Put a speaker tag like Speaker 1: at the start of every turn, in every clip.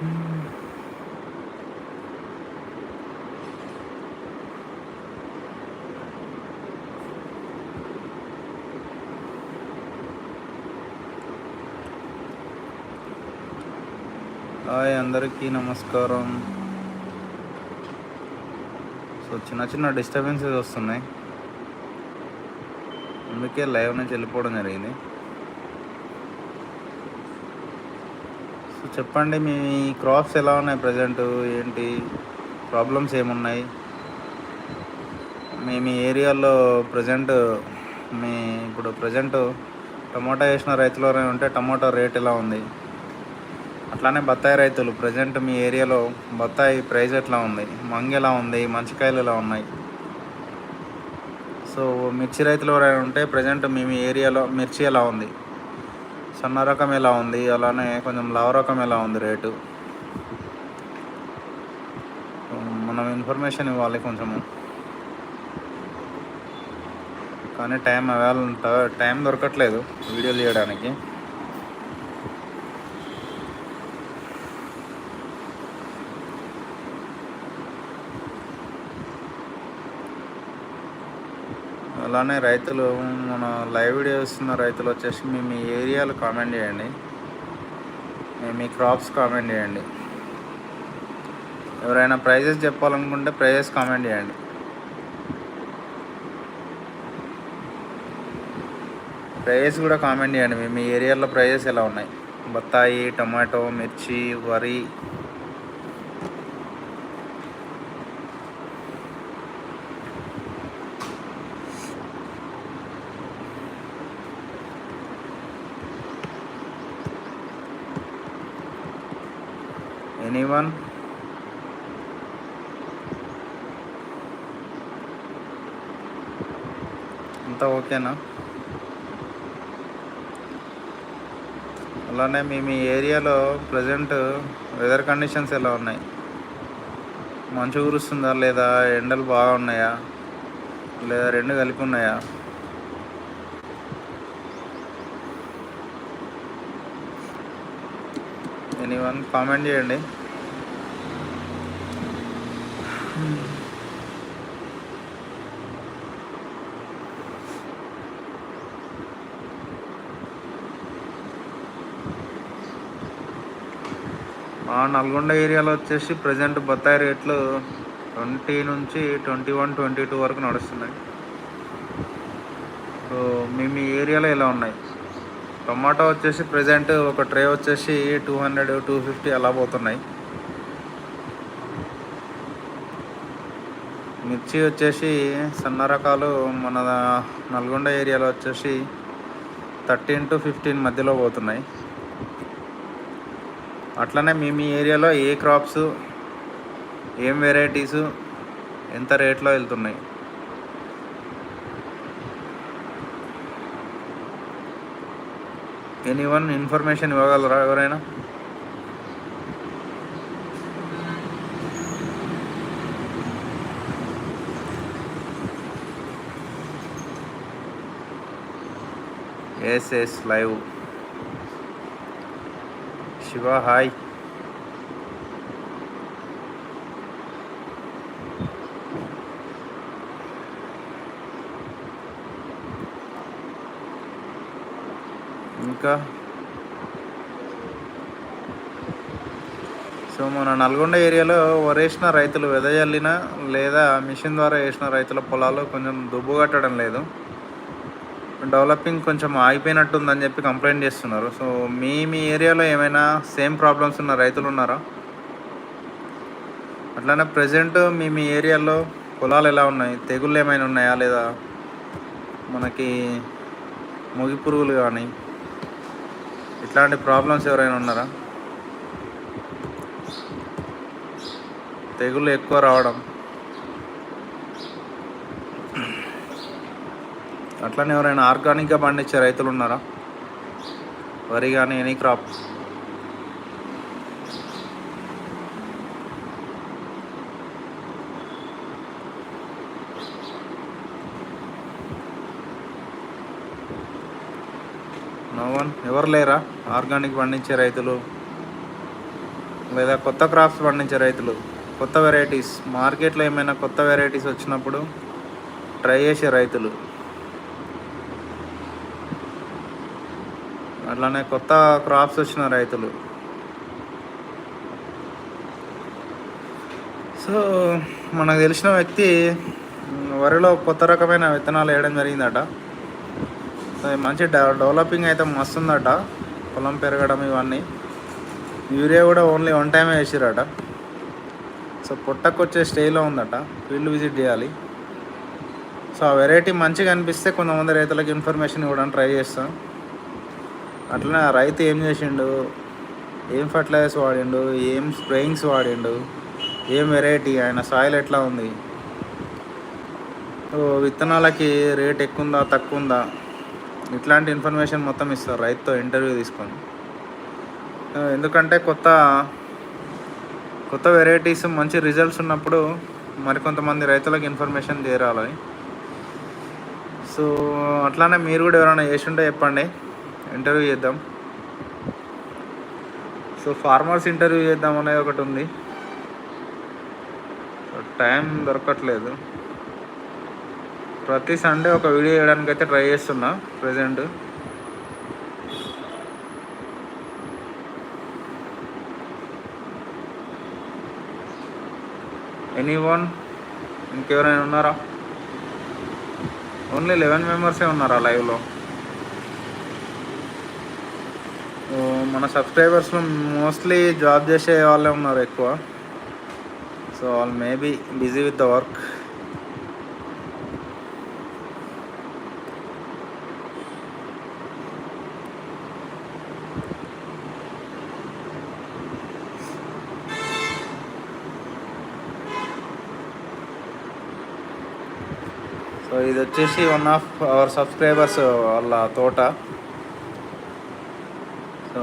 Speaker 1: Hi అందరికీ నమస్కారం. So చిన్న చిన్న డిస్టర్బెన్సెస్ వస్తున్నాయి. అందుకే లైవ్ నుంచి వెళ్ళిపోవడం జరిగింది. సో చెప్పండి మీ క్రాప్స్ ఎలా ఉన్నాయి ప్రజెంట్ ఏంటి? ప్రాబ్లమ్స్ ఏమున్నాయి? మీ మీ ఏరియాలో ప్రజెంట్ మీ ఇప్పుడు ప్రజెంట్ టమాటా వేసిన రైతులు ఎవరైనా ఉంటే టమాటా రేట్ ఎలా ఉంది? అట్లానే బత్తాయి రైతులు ప్రజెంట్ మీ ఏరియాలో బత్తాయి ప్రైస్ ఎట్లా ఉంది? మంగ ఎలా ఉంది? మంచికాయలు ఎలా ఉన్నాయి? సో మిర్చి రైతులు ఎవరైనా ఉంటే ప్రజెంట్ మీ మీ ఏరియాలో మిర్చి ఎలా ఉంది? సన్న రకం ఎలా ఉంది? అలానే కొంచెం లావ రకం ఎలా ఉంది రేటు? మనం ఇన్ఫర్మేషన్ ఇవ్వాలి కొంచెము. కానీ టైం అవైలబుల్ టైం దొరకట్లేదు వీడియోలు చేయడానికి అలానే రైతులు మన లైవ్ వీడియో ఇస్తున్న రైతులు వచ్చేసి మీ మీ ఏరియాలో కామెంట్ చేయండి. మీ మీ క్రాప్స్ కామెంట్ చేయండి. ఎవరైనా ప్రైజెస్ చెప్పాలనుకుంటే ప్రైజెస్ కామెంట్ చేయండి. ప్రైజెస్ కూడా కామెంట్ చేయండి. మీ మీ ఏరియాలో ప్రైజెస్ ఎలా ఉన్నాయి? బత్తాయి టమాటో మిర్చి వరి. ఎనీవన్ అంతా ఓకేనా? అలానే మీ మీ ఏరియాలో ప్రజెంట్ వెదర్ కండిషన్స్ ఎలా ఉన్నాయి? మంచు కురుస్తుందా లేదా? ఎండలు బాగా ఉన్నాయా? లేదా రెండు కలిపి ఉన్నాయా? ఎనీవన్ కామెంట్ చేయండి. నల్గొండ ఏరియాలో వచ్చేసి ప్రజెంట్ బత్తాయి రేట్లు ట్వంటీ నుంచి ట్వంటీ వన్ ట్వంటీ టూ వరకు నడుస్తున్నాయి. సో మీ మీ ఏరియాలో ఇలా ఉన్నాయి? టమాటో వచ్చేసి ప్రజెంట్ ఒక ట్రే వచ్చేసి టూ హండ్రెడ్ టూ ఫిఫ్టీ అలా పోతున్నాయి. మిర్చి వచ్చేసి సన్న రకాలు మన నల్గొండ ఏరియాలో వచ్చేసి థర్టీన్ టు ఫిఫ్టీన్ మధ్యలో పోతున్నాయి. అట్లనే మీ మీ ఏరియాలో ఏ క్రాప్స్ ఏం వెరైటీస్ ఎంత రేట్లో వెళ్తున్నాయి? ఎనీ వన్ ఇన్ఫర్మేషన్ ఇవ్వగలరా ఎవరైనా? Yes yes live Shiva hi. ఇంకా? సో మన నల్గొండ ఏరియాలో వరేసిన రైతులు వెదజల్లిన లేదా మిషన్ ద్వారా వేసిన రైతుల పొలాలు కొంచెం దుబ్బు కట్టడం లేదు. డెవలపింగ్ కొంచెం ఆగిపోయినట్టుందని చెప్పి కంప్లైంట్ చేస్తున్నారు. సో మీ మీ ఏరియాలో ఏమైనా సేమ్ ప్రాబ్లమ్స్ ఉన్న రైతులు ఉన్నారా? అట్లానే ప్రజెంట్ మీ మీ ఏరియాలో పొలాలు ఎలా ఉన్నాయి? తెగుళ్ళు ఏమైనా ఉన్నాయా? లేదా మనకి ముగి పురుగులు కానీ ఇట్లాంటి ప్రాబ్లమ్స్ ఎవరైనా ఉన్నారా? తెగుళ్ళు ఎక్కువ రావడం అట్లనే ఎవరైనా ఆర్గానిక్గా పండించే రైతులు ఉన్నారా? వరి కానీ ఎనీ క్రాప్. నో వన్ ఎవరు లేరా? ఆర్గానిక్ పండించే రైతులు? లేదా కొత్త క్రాప్స్ పండించే రైతులు? కొత్త వెరైటీస్. మార్కెట్లో ఏమైనా కొత్త వెరైటీస్ వచ్చినప్పుడు ట్రై చేసే రైతులు. అట్లానే కొత్త క్రాప్స్ వచ్చిన రైతులు. సో మనకు తెలిసిన వ్యక్తి వరిలో కొత్త రకమైన విత్తనాలు వేయడం జరిగిందట. మంచి డెవలపింగ్ అయితే మస్తు ఉందట పొలం పెరగడం ఇవన్నీ. యూరియా కూడా ఓన్లీ వన్ టైమే వేసిరట. సో పుట్టకు వచ్చే స్టేలో ఉందట. ఫీల్డ్ విజిట్ చేయాలి. సో ఆ వెరైటీ మంచిగా అనిపిస్తే కొంతమంది రైతులకు ఇన్ఫర్మేషన్ ఇవ్వడానికి ట్రై చేస్తాం. అట్లనే ఆ రైతు ఏం చేసిండు? ఏం ఫర్టిలైజర్స్ వాడిండు? ఏం స్ప్రేయింగ్స్ వాడిండు? ఏం వెరైటీ? ఆయన సాయిల్ ఎట్లా ఉంది? సో విత్తనాలకి రేట్ ఎక్కువ ఉందా తక్కువ ఉందా ఇట్లాంటి ఇన్ఫర్మేషన్ మొత్తం ఇస్తారు రైతుతో ఇంటర్వ్యూ తీసుకొని. ఎందుకంటే కొత్త కొత్త వెరైటీస్ మంచి రిజల్ట్స్ ఉన్నప్పుడు మరికొంతమంది రైతులకు ఇన్ఫర్మేషన్ చేరాలి. సో అట్లానే మీరు కూడా ఎవరైనా చేసింటే చెప్పండి. ఇంటర్వ్యూ చేద్దాం. సో ఫార్మర్స్ ఇంటర్వ్యూ చేద్దాం అనేది ఒకటి ఉంది. టైం దొరకట్లేదు. ప్రతి సండే ఒక వీడియో చేయడానికి అయితే ట్రై చేస్తున్నా ప్రజెంట్ ఎనీ వన్ ఇంకెవరైనా ఉన్నారా? ఓన్లీ లెవెన్ మెంబర్సే ఉన్నారా లైవ్లో? మన సబ్స్క్రైబర్స్లో మోస్ట్లీ జాబ్ చేసే వాళ్ళే ఉన్నారు ఎక్కువ. సో వాళ్ళు maybe busy with the work so ఇది వచ్చేసి వన్ ఆఫ్ అవర్ సబ్స్క్రైబర్స్ వాళ్ళ తోట సో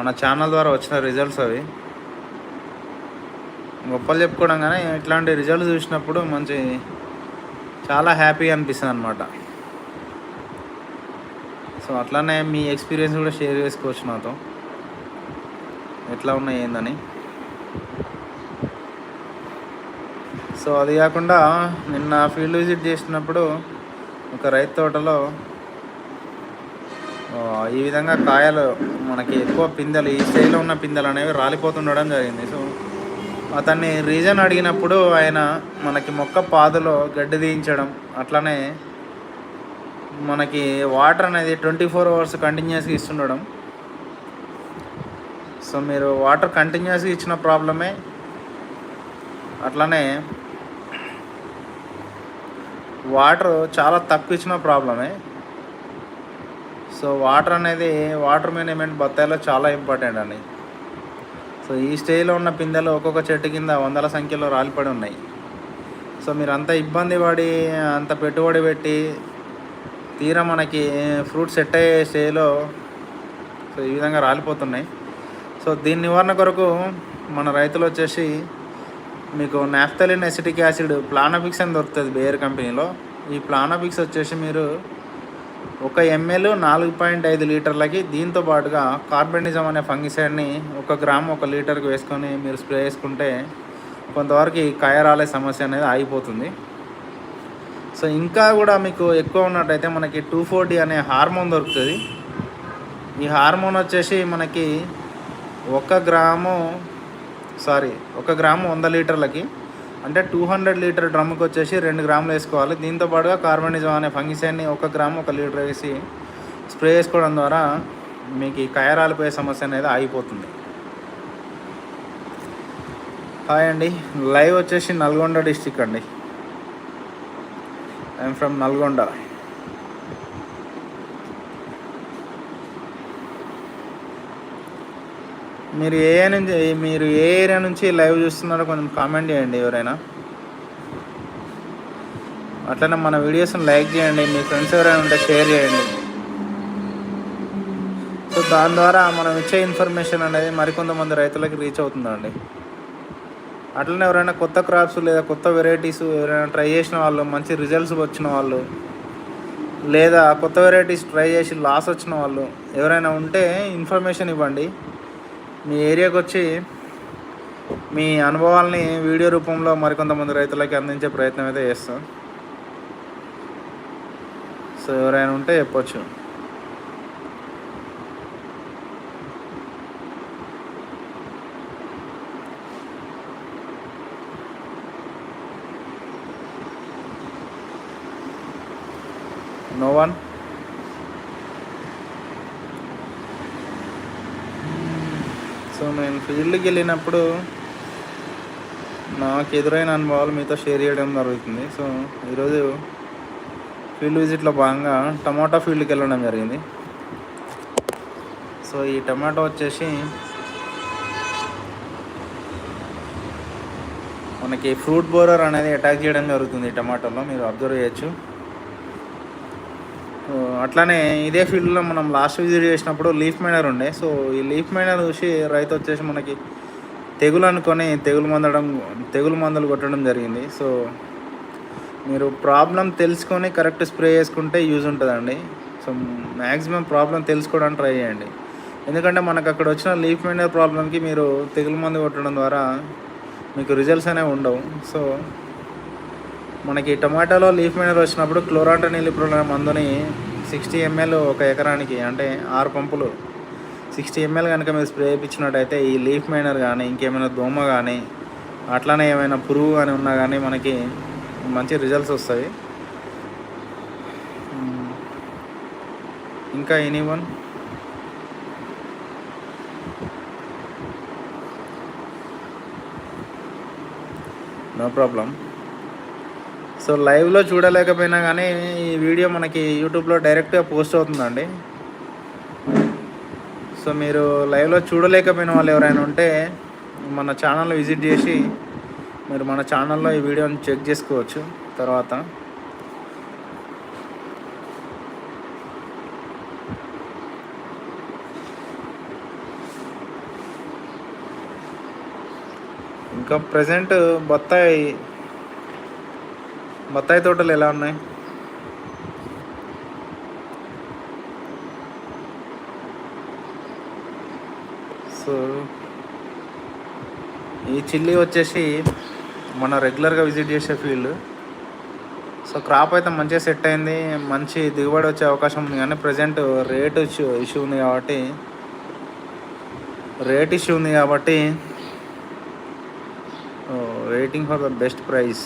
Speaker 1: మన ఛానల్ ద్వారా వచ్చిన రిజల్ట్స్ అవి. గొప్పలు చెప్పుకోవడం కానీ ఇట్లాంటి రిజల్ట్స్ చూసినప్పుడు మంచి చాలా హ్యాపీ అనిపిస్తుంది అనమాట సో అట్లానే మీ ఎక్స్పీరియన్స్ కూడా షేర్ చేసుకోవచ్చు నాతో. ఎట్లా ఉన్నాయి ఏందని. సో అది కాకుండా నిన్న ఫీల్డ్ విజిట్ చేసినప్పుడు ఒక రైతు తోటలో ఈ విధంగా కాయలు మనకి ఎక్కువ పిందెలు ఈ స్టైల్లో ఉన్న పిందెలు అనేవి రాలిపోతుండడం జరిగింది. సో అతన్ని రీజన్ అడిగినప్పుడు ఆయన మనకి మొక్క పాదులో గడ్డి తీయించడం అట్లనే మనకి వాటర్ అనేది ట్వంటీ ఫోర్ అవర్స్ కంటిన్యూస్గా ఇస్తుండడం. సో మీరు వాటర్ కంటిన్యూస్గా ఇచ్చిన ప్రాబ్లమే అట్లనే వాటర్ చాలా తక్కువ ఇచ్చిన ప్రాబ్లమే సో వాటర్ అనేది వాటర్ మేనేజ్మెంట్ బత్తాయిలో చాలా ఇంపార్టెంట్ అండి. సో ఈ స్టేజ్లో ఉన్న పిందెలు ఒక్కొక్క చెట్టు కింద వందల సంఖ్యలో రాలిపడి ఉన్నాయి. సో మీరు అంత ఇబ్బంది పడి అంత పెట్టుబడి పెట్టి తీరా మనకి ఫ్రూట్ సెట్ అయ్యే స్టేజ్లో సో ఈ విధంగా రాలిపోతున్నాయి. సో దీని నివారణ కొరకు మన రైతులు వచ్చేసి మీకు నాఫ్తలిన్ ఎసిటిక్ యాసిడ్ ప్లానబిక్స్ అని దొరుకుతుంది బేర్ కంపెనీలో. ఈ ప్లానబిక్స్ వచ్చేసి మీరు ఒక ఎంఎల్ నాలుగు పాయింట్ ఐదు లీటర్లకి దీంతో పాటుగా కార్బనిజం అనే ఫంగిసైడ్ని ఒక గ్రామ్ ఒక లీటర్కి వేసుకొని మీరు స్ప్రే చేసుకుంటే కొంతవరకు ఈ కాయరాలే సమస్య అనేది ఆగిపోతుంది. సో ఇంకా కూడా మీకు ఎక్కువ ఉన్నట్టయితే మనకి టూ ఫోర్టీ అనే హార్మోన్ దొరుకుతుంది. ఈ హార్మోన్ వచ్చేసి మనకి ఒక గ్రాము సారీ ఒక గ్రాము వంద లీటర్లకి అంటే టూ హండ్రెడ్ లీటర్ డ్రమ్కి వచ్చేసి రెండు గ్రాములు వేసుకోవాలి. దీంతో పాటుగా కార్బనిజం అనే ఫంగిసైడ్ని ఒక గ్రాము ఒక లీటర్ వేసి స్ప్రే చేసుకోవడం ద్వారా మీకు ఈ కయరాలిపోయే సమస్య అనేది ఆగిపోతుంది. హాయ్ అండి. లైవ్ వచ్చేసి నల్గొండ డిస్టిక్ అండి. I'm from Nalgonda. మీరు ఏ ఏరియా నుంచి మీరు ఏ ఏరియా నుంచి లైవ్ చూస్తున్నారో కొంచెం కామెంట్ చేయండి ఎవరైనా. అట్లనే మన వీడియోస్ని లైక్ చేయండి మీ ఫ్రెండ్స్ ఎవరైనా ఉంటే షేర్ చేయండి. సో దాని ద్వారా మనం ఇచ్చే ఇన్ఫర్మేషన్ అనేది మరికొంతమంది రైతులకు రీచ్ అవుతుందండి. అట్లనే ఎవరైనా కొత్త క్రాప్స్ లేదా కొత్త వెరైటీస్ ఎవరైనా ట్రై చేసిన వాళ్ళు మంచి రిజల్ట్స్ వచ్చిన వాళ్ళు లేదా కొత్త వెరైటీస్ ట్రై చేసి లాస్ వచ్చిన వాళ్ళు ఎవరైనా ఉంటే ఇన్ఫర్మేషన్ ఇవ్వండి. మీ ఏరియాకి వచ్చి మీ అనుభవాల్ని వీడియో రూపంలో మరికొంతమంది రైతులకి అందించే ప్రయత్నం అయితే చేస్తాం. సో ఎవరైనా ఉంటే చెప్పొచ్చు. నో వన్ సో నేను ఫీల్డ్కి వెళ్ళినప్పుడు నాకు ఎదురైన అనుభవాలు మీతో షేర్ చేయడం జరుగుతుంది. సో ఈరోజు ఫీల్డ్ విజిట్లో భాగంగా టమాటా ఫీల్డ్కి వెళ్ళడం జరిగింది. సో ఈ టమాటో వచ్చేసి మనకి ఫ్రూట్ బోరర్ అనేది అటాక్ చేయడం జరుగుతుంది ఈ టమాటోలో. మీరు అబ్జర్వ్ చేయొచ్చు. అట్లానే ఇదే ఫీల్డ్లో మనం లాస్ట్ విజిట్ చేసినప్పుడు లీఫ్ మైనర్ ఉండే. సో ఈ లీఫ్ మైనర్ చూసి రైతు వచ్చేసి మనకి తెగులు అనుకొని తెగులు మందడం తెగులు మందులు కొట్టడం జరిగింది. సో మీరు ప్రాబ్లం తెలుసుకొని కరెక్ట్ స్ప్రే చేసుకుంటే యూజ్ ఉంటుందండి. సో మ్యాక్సిమం ప్రాబ్లం తెలుసుకోవడానికి ట్రై చేయండి. ఎందుకంటే మనకు అక్కడ వచ్చిన లీఫ్ మైనర్ ప్రాబ్లంకి మీరు తెగులు మందు కొట్టడం ద్వారా మీకు రిజల్ట్స్ అనేవి ఉండవు. సో మనకి టమాటాలో లీఫ్ మైనర్ వచ్చినప్పుడు క్లోరాంటనిలిప్రోల్ అనే మందుని సిక్స్టీ ఎంఎల్ ఒక ఎకరానికి అంటే ఆరు పంపులు. సిక్స్టీ ఎంఎల్ కనుక మీరు స్ప్రే చేయించినట్టయితే ఈ లీఫ్ మైనర్ కానీ ఇంకేమైనా దోమ కానీ అట్లానే ఏమైనా పురుగు కానీ ఉన్నా కానీ మనకి మంచి రిజల్ట్స్ వస్తాయి. ఇంకా any one no problem. So లైవ్లో చూడలేకపోయినా కానీ ఈ వీడియో మనకి యూట్యూబ్లో డైరెక్ట్గా పోస్ట్ అవుతుందండి. సో మీరు లైవ్లో చూడలేకపోయిన వాళ్ళు ఎవరైనా ఉంటే మన ఛానల్ విజిట్ చేసి మీరు మన ఛానల్లో ఈ వీడియోని చెక్ చేసుకోవచ్చు తర్వాత. ఇంకా ప్రజెంట్ బత్తాయి బత్తాయి తోటలు ఎలా ఉన్నాయి? సో ఈ చిల్లీ వచ్చేసి మన రెగ్యులర్గా విజిట్ చేసే ఫీల్డ్. సో క్రాప్ అయితే మంచిగా సెట్ అయింది. మంచి దిగుబడి వచ్చే అవకాశం ఉంది కానీ ప్రజెంట్ రేట్ ఇష్యూ ఇష్యూ ఉంది కాబట్టి రేట్ ఇష్యూ ఉంది కాబట్టి waiting for the best price.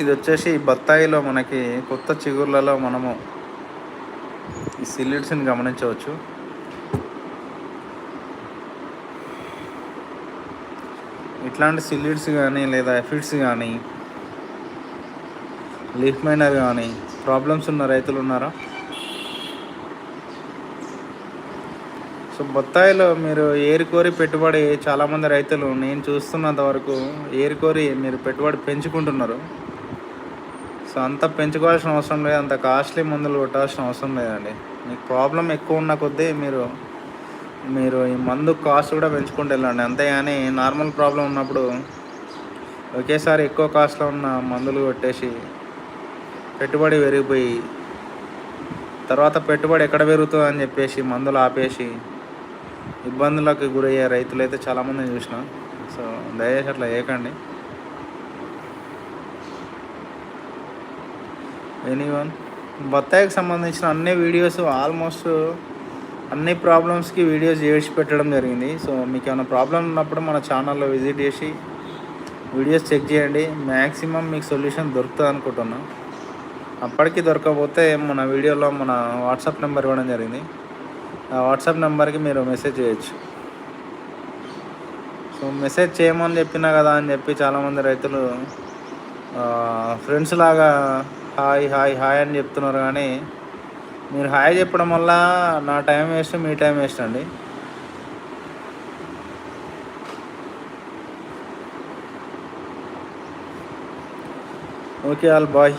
Speaker 1: ఇది వచ్చేసి బత్తాయిలో మనకి కొత్త చిగుర్లలో మనము ఈ సిల్లిడ్స్ని గమనించవచ్చు. ఇట్లాంటి సిల్లిడ్స్ కానీ లేదా ఎఫిడ్స్ కానీ లీఫ్ మైనర్ కానీ ప్రాబ్లమ్స్ ఉన్న రైతులు ఉన్నారా? సో బత్తాయిలో మీరు ఏరుకోరి పెట్టుబడి చాలామంది రైతులు నేను చూస్తున్నంత వరకు ఏరుకోరి మీరు పెట్టుబడి పెంచుకుంటున్నారు. సో అంత పెంచుకోవాల్సిన అవసరం లేదు అంత కాస్ట్లీ మందులు కొట్టాల్సిన అవసరం లేదండి. మీకు ప్రాబ్లం ఎక్కువ ఉన్న కొద్దీ మీరు మీరు ఈ మందు కాస్ట్ కూడా పెంచుకుంటూ వెళ్ళండి. అంతేగాని నార్మల్ ప్రాబ్లం ఉన్నప్పుడు ఒకేసారి ఎక్కువ కాస్ట్లో ఉన్న మందులు కొట్టేసి పెట్టుబడి పెరిగిపోయి తర్వాత పెట్టుబడి ఎక్కడ పెరుగుతుంది అని చెప్పేసి మందులు ఆపేసి ఇబ్బందులకు గురయ్యే రైతులు అయితే చాలామంది చూసిన. సో దయచేసి అట్లా చేయకండి. ఎనీవన్ బత్తాయికి సంబంధించిన అన్ని వీడియోస్ ఆల్మోస్ట్ అన్ని ప్రాబ్లమ్స్కి వీడియోస్ చేసి పెట్టడం జరిగింది. సో మీకు ఏమైనా ప్రాబ్లం ఉన్నప్పుడు మన ఛానల్లో విజిట్ చేసి వీడియోస్ చెక్ చేయండి. మ్యాక్సిమం మీకు సొల్యూషన్ దొరుకుతుంది అనుకుంటున్నా. అప్పటికి దొరకకపోతే మన వీడియోలో మన వాట్సాప్ నెంబర్ ఇవ్వడం జరిగింది. ఆ వాట్సాప్ నెంబర్కి మీరు మెసేజ్ చేయొచ్చు. సో మెసేజ్ చేయమని చెప్పినా కదా అని చెప్పి చాలామంది రైతులు ఫ్రెండ్స్ లాగా హాయ్ హాయ్ హాయ్ అని చెప్తున్నారు కానీ మీరు హాయ్ చెప్పడం వల్ల నా టైం వేస్ట్ మీ టైం వేస్ట్ అండి. Okay all bye.